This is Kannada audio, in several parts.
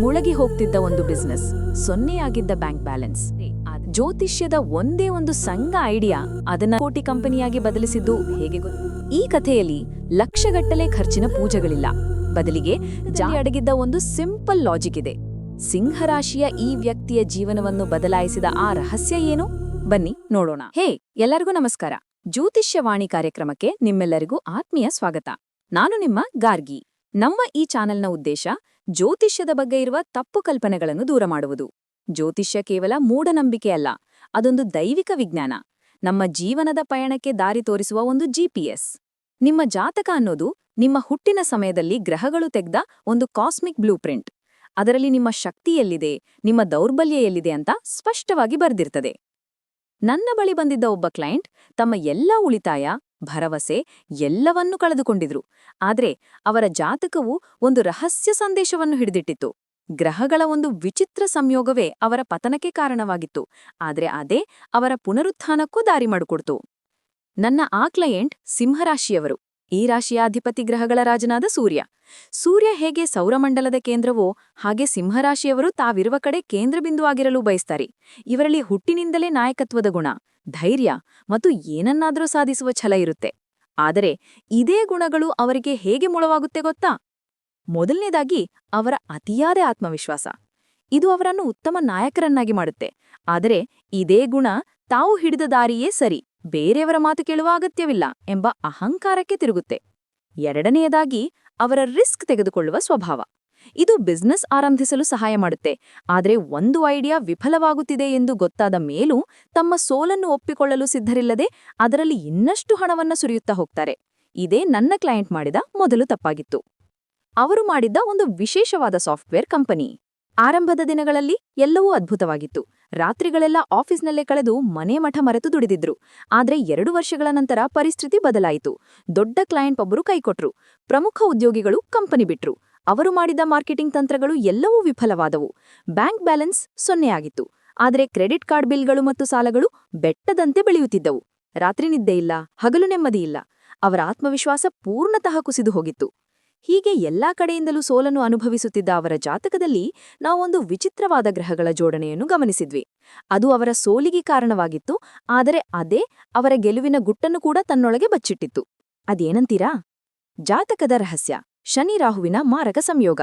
ಮುಳಗಿ ಹೋಗ್ತಿದ್ದ ಒಂದು ಬಿಸ್ನೆಸ್ ಸೊನ್ನೆಯಾಗಿದ್ದ ಬ್ಯಾಂಕ್ ಬ್ಯಾಲೆನ್ಸ್ ಜ್ಯೋತಿಷ್ಯದ ಒಂದೇ ಒಂದು ಸಂಘ ಐಡಿಯಾ ಅದನ್ನ ಕೋಟಿ ಕಂಪನಿಯಾಗಿ ಬದಲಿಸಿದ್ದು ಹೇಗೆ ಗೊತ್ತು? ಈ ಕಥೆಯಲ್ಲಿ ಲಕ್ಷಗಟ್ಟಲೆ ಖರ್ಚಿನ ಪೂಜೆಗಳಿಲ್ಲ. ಬದಲಿಗೆ ಜಾ ಅಡಗಿದ್ದ ಒಂದು ಸಿಂಪಲ್ ಲಾಜಿಕ್ ಇದೆ. ಸಿಂಹರಾಶಿಯ ಈ ವ್ಯಕ್ತಿಯ ಜೀವನವನ್ನು ಬದಲಾಯಿಸಿದ ಆ ರಹಸ್ಯ ಏನು? ಬನ್ನಿ ನೋಡೋಣ. ಹೇ, ಎಲ್ಲರಿಗೂ ನಮಸ್ಕಾರ. ಜ್ಯೋತಿಷ್ಯವಾಣಿ ಕಾರ್ಯಕ್ರಮಕ್ಕೆ ನಿಮ್ಮೆಲ್ಲರಿಗೂ ಆತ್ಮೀಯ ಸ್ವಾಗತ. ನಾನು ನಿಮ್ಮ ಗಾರ್ಗಿ. ನಮ್ಮ ಈ ಚಾನೆಲ್ನ ಉದ್ದೇಶ ಜ್ಯೋತಿಷ್ಯದ ಬಗ್ಗೆ ಇರುವ ತಪ್ಪು ಕಲ್ಪನೆಗಳನ್ನು ದೂರ ಮಾಡುವುದು. ಜ್ಯೋತಿಷ್ಯ ಕೇವಲ ಮೂಢನಂಬಿಕೆ ಅಲ್ಲ, ಅದೊಂದು ದೈವಿಕ ವಿಜ್ಞಾನ. ನಮ್ಮ ಜೀವನದ ಪಯಣಕ್ಕೆ ದಾರಿ ತೋರಿಸುವ ಒಂದು ಜಿಪಿಎಸ್ ನಿಮ್ಮ ಜಾತಕ ಅನ್ನೋದು ನಿಮ್ಮ ಹುಟ್ಟಿನ ಸಮಯದಲ್ಲಿ ಗ್ರಹಗಳು ತೆಗೆದ ಒಂದು ಕಾಸ್ಮಿಕ್ ಬ್ಲೂ ಅದರಲ್ಲಿ ನಿಮ್ಮ ಶಕ್ತಿ ಎಲ್ಲಿದೆ, ನಿಮ್ಮ ದೌರ್ಬಲ್ಯ ಎಲ್ಲಿದೆ ಅಂತ ಸ್ಪಷ್ಟವಾಗಿ ಬರೆದಿರ್ತದೆ. ನನ್ನ ಬಳಿ ಬಂದಿದ್ದ ಒಬ್ಬ ಕ್ಲೈಂಟ್ ತಮ್ಮ ಎಲ್ಲ ಉಳಿತಾಯ ಭರವಸೆ ಎಲ್ಲವನ್ನೂ ಕಳೆದುಕೊಂಡಿದ್ರು. ಆದ್ರೆ ಅವರ ಜಾತಕವು ಒಂದು ರಹಸ್ಯ ಸಂದೇಶವನ್ನು ಹಿಡಿದಿಟ್ಟಿತ್ತು. ಗ್ರಹಗಳ ಒಂದು ವಿಚಿತ್ರ ಸಂಯೋಗವೇ ಅವರ ಪತನಕ್ಕೆ ಕಾರಣವಾಗಿತ್ತು. ಆದ್ರೆ ಅದೇ ಅವರ ಪುನರುತ್ಥಾನಕ್ಕೂ ದಾರಿ ಮಾಡಿಕೊಡ್ತು. ನನ್ನ ಆ ಕ್ಲಯೆಂಟ್ ಸಿಂಹರಾಶಿಯವರು. ಈ ರಾಶಿಯ ಅಧಿಪತಿ ಗ್ರಹಗಳ ರಾಜನಾದ ಸೂರ್ಯ. ಸೂರ್ಯ ಹೇಗೆ ಸೌರಮಂಡಲದ ಕೇಂದ್ರವೋ ಹಾಗೆ ಸಿಂಹರಾಶಿಯವರು ತಾವಿರುವ ಕಡೆ ಕೇಂದ್ರಬಿಂದುವಾಗಿರಲು ಬಯಸ್ತಾರೆ. ಇವರಲ್ಲಿ ಹುಟ್ಟಿನಿಂದಲೇ ನಾಯಕತ್ವದ ಗುಣ, ಧೈರ್ಯ ಮತ್ತು ಏನನ್ನಾದರೂ ಸಾಧಿಸುವ ಛಲ ಇರುತ್ತೆ. ಆದರೆ ಇದೇ ಗುಣಗಳು ಅವರಿಗೆ ಹೇಗೆ ಮುಳವಾಗುತ್ತೆ ಗೊತ್ತಾ? ಮೊದಲನೇದಾಗಿ ಅವರ ಅತಿಯಾದ ಆತ್ಮವಿಶ್ವಾಸ. ಇದು ಅವರನ್ನು ಉತ್ತಮ ನಾಯಕರನ್ನಾಗಿ ಮಾಡುತ್ತೆ. ಆದರೆ ಇದೇ ಗುಣ ತಾವು ಹಿಡಿದ ದಾರಿಯೇ ಸರಿ. ಬೇರೆಯವರ ಮಾತು ಕೇಳುವ ಅಗತ್ಯವಿಲ್ಲ ಎಂಬ ಅಹಂಕಾರಕ್ಕೆ ತಿರುಗುತ್ತೆ. ಎರಡನೆಯದಾಗಿ, ಅವರ ರಿಸ್ಕ್ ತೆಗೆದುಕೊಳ್ಳುವ ಸ್ವಭಾವ. ಇದು ಬಿಸ್ನೆಸ್ ಆರಂಭಿಸಲು ಸಹಾಯ ಮಾಡುತ್ತೆ. ಆದರೆ ಒಂದು ಐಡಿಯಾ ವಿಫಲವಾಗುತ್ತಿದೆ ಎಂದು ಗೊತ್ತಾದ ಮೇಲೂ ತಮ್ಮ ಸೋಲನ್ನು ಒಪ್ಪಿಕೊಳ್ಳಲು ಸಿದ್ಧರಿಲ್ಲದೆ ಅದರಲ್ಲಿ ಇನ್ನಷ್ಟು ಹಣವನ್ನ ಸುರಿಯುತ್ತಾ ಹೋಗ್ತಾರೆ. ಇದೇ ನನ್ನ ಕ್ಲೈಂಟ್ ಮಾಡಿದ ಮೊದಲು ತಪ್ಪಾಗಿತ್ತು. ಅವರು ಮಾಡಿದ್ದ ಒಂದು ವಿಶೇಷವಾದ ಸಾಫ್ಟ್ವೇರ್ ಕಂಪನಿ. ಆರಂಭದ ದಿನಗಳಲ್ಲಿ ಎಲ್ಲವೂ ಅದ್ಭುತವಾಗಿತ್ತು. ರಾತ್ರಿಗಳೆಲ್ಲ ಆಫೀಸ್ನಲ್ಲೇ ಕಳೆದು ಮನೆ ಮಠ ಮರೆತು ದುಡಿದಿದ್ರು. ಆದ್ರೆ ಎರಡು ವರ್ಷಗಳ ನಂತರ ಪರಿಸ್ಥಿತಿ ಬದಲಾಯಿತು. ದೊಡ್ಡ ಕ್ಲೈಂಟ್ ಒಬ್ಬರು ಕೈಕೊಟ್ರು. ಪ್ರಮುಖ ಉದ್ಯೋಗಿಗಳು ಕಂಪನಿ ಬಿಟ್ರು. ಅವರು ಮಾಡಿದ ಮಾರ್ಕೆಟಿಂಗ್ ತಂತ್ರಗಳು ಎಲ್ಲವೂ ವಿಫಲವಾದವು. ಬ್ಯಾಂಕ್ ಬ್ಯಾಲೆನ್ಸ್ ಸೊನ್ನೆಯಾಗಿತ್ತು ಆದರೆ ಕ್ರೆಡಿಟ್ ಕಾರ್ಡ್ ಬಿಲ್ಗಳು ಮತ್ತು ಸಾಲಗಳು ಬೆಟ್ಟದಂತೆ ಬೆಳೆಯುತ್ತಿದ್ದವು. ರಾತ್ರಿ ನಿದ್ದೆ ಇಲ್ಲ, ಹಗಲು ನೆಮ್ಮದಿಯಿಲ್ಲ ಅವರ ಆತ್ಮವಿಶ್ವಾಸ ಪೂರ್ಣತಃ ಕುಸಿದು ಹೋಗಿತ್ತು. ಹೀಗೆ ಎಲ್ಲಾ ಕಡೆಯಿಂದಲೂ ಸೋಲನ್ನು ಅನುಭವಿಸುತ್ತಿದ್ದ ಅವರ ಜಾತಕದಲ್ಲಿ ನಾವೊಂದು ವಿಚಿತ್ರವಾದ ಗ್ರಹಗಳ ಜೋಡಣೆಯನ್ನು ಗಮನಿಸಿದ್ವಿ. ಅದು ಅವರ ಸೋಲಿಗೆ ಕಾರಣವಾಗಿತ್ತು, ಆದರೆ ಅದೇ ಅವರ ಗೆಲುವಿನ ಗುಟ್ಟನ್ನು ಕೂಡ ತನ್ನೊಳಗೆ ಬಚ್ಚಿಟ್ಟಿತ್ತು. ಅದೇನಂತೀರಾ? ಜಾತಕದ ರಹಸ್ಯ, ಶನಿ ರಾಹುವಿನ ಮಾರಕ ಸಂಯೋಗ.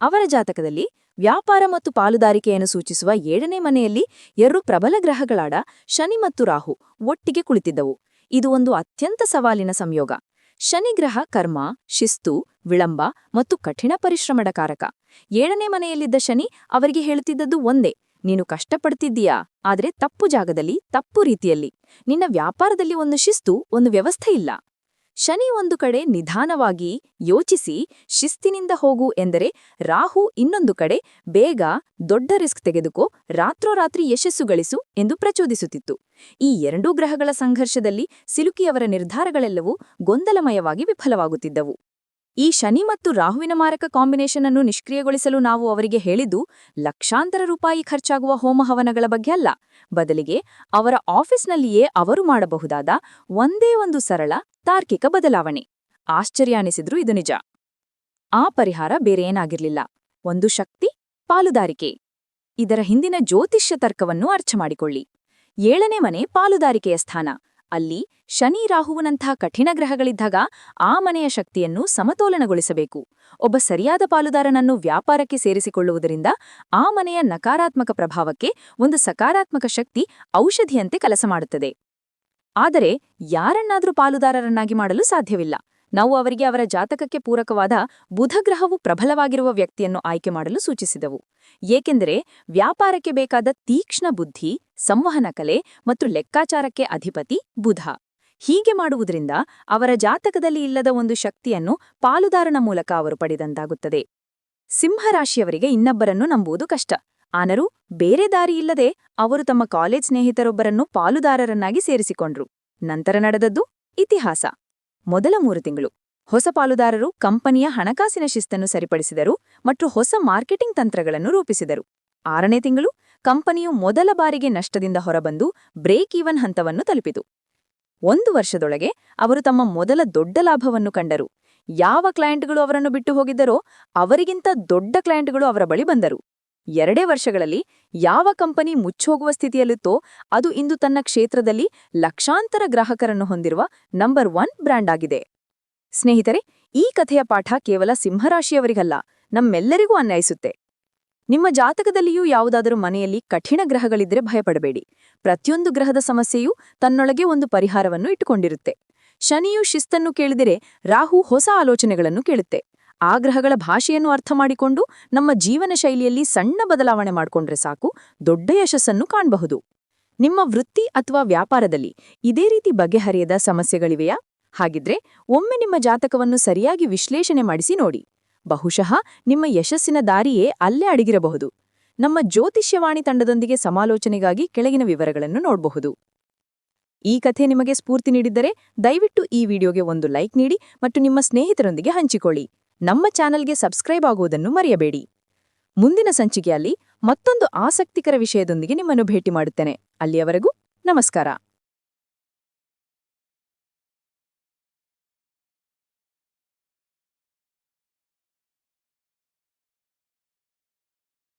ಅವರ ಜಾತಕದಲ್ಲಿ ವ್ಯಾಪಾರ ಮತ್ತು ಪಾಲುದಾರಿಕೆಯನ್ನು ಸೂಚಿಸುವ ಏಳನೇ ಮನೆಯಲ್ಲಿ ಎರಡು ಪ್ರಬಲ ಗ್ರಹಗಳಾದ ಶನಿ ಮತ್ತು ರಾಹು ಒಟ್ಟಿಗೆ ಕುಳಿತಿದ್ದವು. ಇದು ಒಂದು ಅತ್ಯಂತ ಸವಾಲಿನ ಸಂಯೋಗ. ಶನಿಗ್ರಹ, ಕರ್ಮ, ಶಿಸ್ತು, ವಿಳಂಬ ಮತ್ತು ಕಠಿಣ ಪರಿಶ್ರಮದ ಕಾರಕ ಏಳನೇ ಮನೆಯಲ್ಲಿದ್ದ ಶನಿ ಅವರಿಗೆ ಹೇಳುತ್ತಿದ್ದದ್ದು ಒಂದೇ, ನೀನು ಕಷ್ಟಪಡ್ತಿದ್ದೀಯಾ? ಆದರೆ ತಪ್ಪು ಜಾಗದಲ್ಲಿ, ತಪ್ಪು ರೀತಿಯಲ್ಲಿ. ನಿನ್ನ ವ್ಯಾಪಾರದಲ್ಲಿ ಒಂದು ಶಿಸ್ತು, ಒಂದು ವ್ಯವಸ್ಥೆ ಇಲ್ಲ. ಶನಿ ಒಂದು ಕಡೆ ನಿಧಾನವಾಗಿ ಯೋಚಿಸಿ, ಶಿಸ್ತಿನಿಂದ ಹೋಗು ಎಂದರೆ ರಾಹು ಇನ್ನೊಂದು ಕಡೆ ಬೇಗ ದೊಡ್ಡ ರಿಸ್ಕ್ ತೆಗೆದುಕೋ, ರಾತ್ರೋರಾತ್ರಿ ಯಶಸ್ಸು ಗಳಿಸು ಎಂದು ಪ್ರಚೋದಿಸುತ್ತಿತ್ತು. ಈ ಎರಡೂ ಗ್ರಹಗಳ ಸಂಘರ್ಷದಲ್ಲಿ ಸಿಲುಕಿಯವರ ನಿರ್ಧಾರಗಳೆಲ್ಲವೂ ಗೊಂದಲಮಯವಾಗಿ ವಿಫಲವಾಗುತ್ತಿದ್ದವು. ಈ ಶನಿ ಮತ್ತು ರಾಹುವಿನ ಮಾರಕ ಕಾಂಬಿನೇಷನ್ ಅನ್ನು ನಿಷ್ಕ್ರಿಯಗೊಳಿಸಲು ನಾವು ಅವರಿಗೆ ಹೇಳಿದ್ದು, ಲಕ್ಷಾಂತರ ರೂಪಾಯಿ ಖರ್ಚಾಗುವ ಹೋಮಹವನಗಳ ಬಗ್ಗೆ ಅಲ್ಲ. ಬದಲಿಗೆ ಅವರ ಆಫೀಸ್ನಲ್ಲಿಯೇ ಅವರು ಮಾಡಬಹುದಾದ ಒಂದೇ ಒಂದು ಸರಳ ತಾರ್ಕಿಕ ಬದಲಾವಣೆ. ಆಶ್ಚರ್ಯ ಅನಿಸಿದ್ರು ಇದು ನಿಜ. ಆ ಪರಿಹಾರ ಬೇರೇನಾಗಿರ್ಲಿಲ್ಲ ಒಂದು ಶಕ್ತಿ, ಪಾಲುದಾರಿಕೆ. ಇದರ ಹಿಂದಿನ ಜ್ಯೋತಿಷ್ಯ ತರ್ಕವನ್ನು ಅರ್ಥ ಮಾಡಿಕೊಳ್ಳಿ. ಏಳನೇ ಮನೆ ಪಾಲುದಾರಿಕೆಯ ಸ್ಥಾನ. ಅಲ್ಲಿ ಶನಿ ರಾಹುವನಂಥ ಕಠಿಣ ಗ್ರಹಗಳಿದ್ದಾಗ ಆ ಮನೆಯ ಶಕ್ತಿಯನ್ನು ಸಮತೋಲನಗೊಳಿಸಬೇಕು. ಒಬ್ಬ ಸರಿಯಾದ ಪಾಲುದಾರನನ್ನು ವ್ಯಾಪಾರಕ್ಕೆ ಸೇರಿಸಿಕೊಳ್ಳುವುದರಿಂದ ಆ ಮನೆಯ ನಕಾರಾತ್ಮಕ ಪ್ರಭಾವಕ್ಕೆ ಒಂದು ಸಕಾರಾತ್ಮಕ ಶಕ್ತಿ ಔಷಧಿಯಂತೆ ಕೆಲಸ ಮಾಡುತ್ತದೆ. ಆದರೆ ಯಾರನ್ನಾದರೂ ಪಾಲುದಾರರನ್ನಾಗಿ ಮಾಡಲು ಸಾಧ್ಯವಿಲ್ಲ. ನಾವು ಅವರಿಗೆ ಅವರ ಜಾತಕಕ್ಕೆ ಪೂರಕವಾದ ಬುಧಗ್ರಹವು ಪ್ರಬಲವಾಗಿರುವ ವ್ಯಕ್ತಿಯನ್ನು ಆಯ್ಕೆ ಮಾಡಲು ಸೂಚಿಸಿದವು. ಏಕೆಂದರೆ ವ್ಯಾಪಾರಕ್ಕೆ ಬೇಕಾದ ತೀಕ್ಷ್ಣ ಬುದ್ಧಿ, ಸಂವಹನ ಕಲೆ ಮತ್ತು ಲೆಕ್ಕಾಚಾರಕ್ಕೆ ಅಧಿಪತಿ ಬುಧ. ಹೀಗೆ ಮಾಡುವುದರಿಂದ ಅವರ ಜಾತಕದಲ್ಲಿ ಇಲ್ಲದ ಒಂದು ಶಕ್ತಿಯನ್ನು ಪಾಲುದಾರನ ಮೂಲಕ ಅವರು ಪಡೆದಂತಾಗುತ್ತದೆ. ಸಿಂಹರಾಶಿಯವರಿಗೆ ಇನ್ನೊಬ್ಬರನ್ನು ನಂಬುವುದು ಕಷ್ಟ. ಆನರೂ ಬೇರೆ ದಾರಿಯಿಲ್ಲದೆ ಅವರು ತಮ್ಮ ಕಾಲೇಜ್ ಸ್ನೇಹಿತರೊಬ್ಬರನ್ನು ಪಾಲುದಾರರನ್ನಾಗಿ ಸೇರಿಸಿಕೊಂಡ್ರು. ನಂತರ ನಡೆದದ್ದು ಇತಿಹಾಸ. ಮೊದಲ ಮೂರು ತಿಂಗಳು. ಹೊಸ ಪಾಲುದಾರರು ಕಂಪನಿಯ ಹಣಕಾಸಿನ ಶಿಸ್ತನ್ನು ಸರಿಪಡಿಸಿದರು ಮತ್ತು ಹೊಸ ಮಾರ್ಕೆಟಿಂಗ್ ತಂತ್ರಗಳನ್ನು ರೂಪಿಸಿದರು. ಆರನೇ ತಿಂಗಳು, ಕಂಪನಿಯು ಮೊದಲ ಬಾರಿಗೆ ನಷ್ಟದಿಂದ ಹೊರಬಂದು ಬ್ರೇಕ್ ಈವನ್ ಹಂತವನ್ನು ತಲುಪಿತು. ಒಂದು ವರ್ಷದೊಳಗೆ ಅವರು ತಮ್ಮ ಮೊದಲ ದೊಡ್ಡ ಲಾಭವನ್ನು ಕಂಡರು. ಯಾವ ಕ್ಲೈಂಟ್ಗಳು ಅವರನ್ನು ಬಿಟ್ಟು ಹೋಗಿದ್ದರೋ ಅವರಿಗಿಂತ ದೊಡ್ಡ ಕ್ಲೈಂಟ್ಗಳು ಅವರ ಬಳಿ ಬಂದರು. ಎರಡೇ ವರ್ಷಗಳಲ್ಲಿ ಯಾವ ಕಂಪನಿ ಮುಚ್ಚೋಗುವ ಸ್ಥಿತಿಯಲ್ಲಿತ್ತೋ ಅದು ಇಂದು ತನ್ನ ಕ್ಷೇತ್ರದಲ್ಲಿ ಲಕ್ಷಾಂತರ ಗ್ರಾಹಕರನ್ನು ಹೊಂದಿರುವ ನಂಬರ್ ಒನ್ ಬ್ರ್ಯಾಂಡ್ ಆಗಿದೆ. ಸ್ನೇಹಿತರೆ, ಈ ಕಥೆಯ ಪಾಠ ಕೇವಲ ಸಿಂಹರಾಶಿಯವರಿಗಲ್ಲ, ನಮ್ಮೆಲ್ಲರಿಗೂ ಅನ್ವಯಿಸುತ್ತೆ. ನಿಮ್ಮ ಜಾತಕದಲ್ಲಿಯೂ ಯಾವುದಾದರೂ ಮನೆಯಲ್ಲಿ ಕಠಿಣ ಗ್ರಹಗಳಿದ್ರೆ ಭಯಪಡಬೇಡಿ. ಪ್ರತಿಯೊಂದು ಗ್ರಹದ ಸಮಸ್ಯೆಯೂ ತನ್ನೊಳಗೆ ಒಂದು ಪರಿಹಾರವನ್ನು ಇಟ್ಟುಕೊಂಡಿರುತ್ತೆ. ಶನಿಯು ಶಿಸ್ತನ್ನು ಕೇಳಿದರೆ ರಾಹು ಹೊಸ ಆಲೋಚನೆಗಳನ್ನು ಕೇಳುತ್ತೆ. ಆ ಗ್ರಹಗಳ ಭಾಷೆಯನ್ನು ಅರ್ಥ ಮಾಡಿಕೊಂಡು ನಮ್ಮ ಜೀವನ ಶೈಲಿಯಲ್ಲಿ ಸಣ್ಣ ಬದಲಾವಣೆ ಮಾಡಿಕೊಂಡ್ರೆ ಸಾಕು, ದೊಡ್ಡ ಯಶಸ್ಸನ್ನು ಕಾಣಬಹುದು. ನಿಮ್ಮ ವೃತ್ತಿ ಅಥವಾ ವ್ಯಾಪಾರದಲ್ಲಿ ಇದೇ ರೀತಿ ಬಗೆಹರಿಯದ ಸಮಸ್ಯೆಗಳಿವೆಯಾ? ಹಾಗಿದ್ರೆ ಒಮ್ಮೆ ನಿಮ್ಮ ಜಾತಕವನ್ನು ಸರಿಯಾಗಿ ವಿಶ್ಲೇಷಣೆ ಮಾಡಿಸಿ ನೋಡಿ. ಬಹುಶಃ ನಿಮ್ಮ ಯಶಸ್ಸಿನ ದಾರಿಯೇ ಅಲ್ಲೇ ಅಡಗಿರಬಹುದು. ನಮ್ಮ ಜ್ಯೋತಿಷ್ಯವಾಣಿ ತಂಡದೊಂದಿಗೆ ಸಮಾಲೋಚನೆಗಾಗಿ ಕೆಳಗಿನ ವಿವರಗಳನ್ನು ನೋಡಬಹುದು. ಈ ಕಥೆ ನಿಮಗೆ ಸ್ಫೂರ್ತಿ ನೀಡಿದ್ದರೆ ದಯವಿಟ್ಟು ಈ ವಿಡಿಯೋಗೆ ಒಂದು ಲೈಕ್ ನೀಡಿ ಮತ್ತು ನಿಮ್ಮ ಸ್ನೇಹಿತರೊಂದಿಗೆ ಹಂಚಿಕೊಳ್ಳಿ. ನಮ್ಮ ಚಾನಲ್ಗೆ ಸಬ್ಸ್ಕ್ರೈಬ್ ಆಗುವುದನ್ನು ಮರೆಯಬೇಡಿ. ಮುಂದಿನ ಸಂಚಿಕೆಯಲ್ಲಿ ಮತ್ತೊಂದು ಆಸಕ್ತಿಕರ ವಿಷಯದೊಂದಿಗೆ ನಿಮ್ಮನ್ನು ಭೇಟಿ ಮಾಡುತ್ತೇನೆ. ಅಲ್ಲಿಯವರೆಗೂ ನಮಸ್ಕಾರ.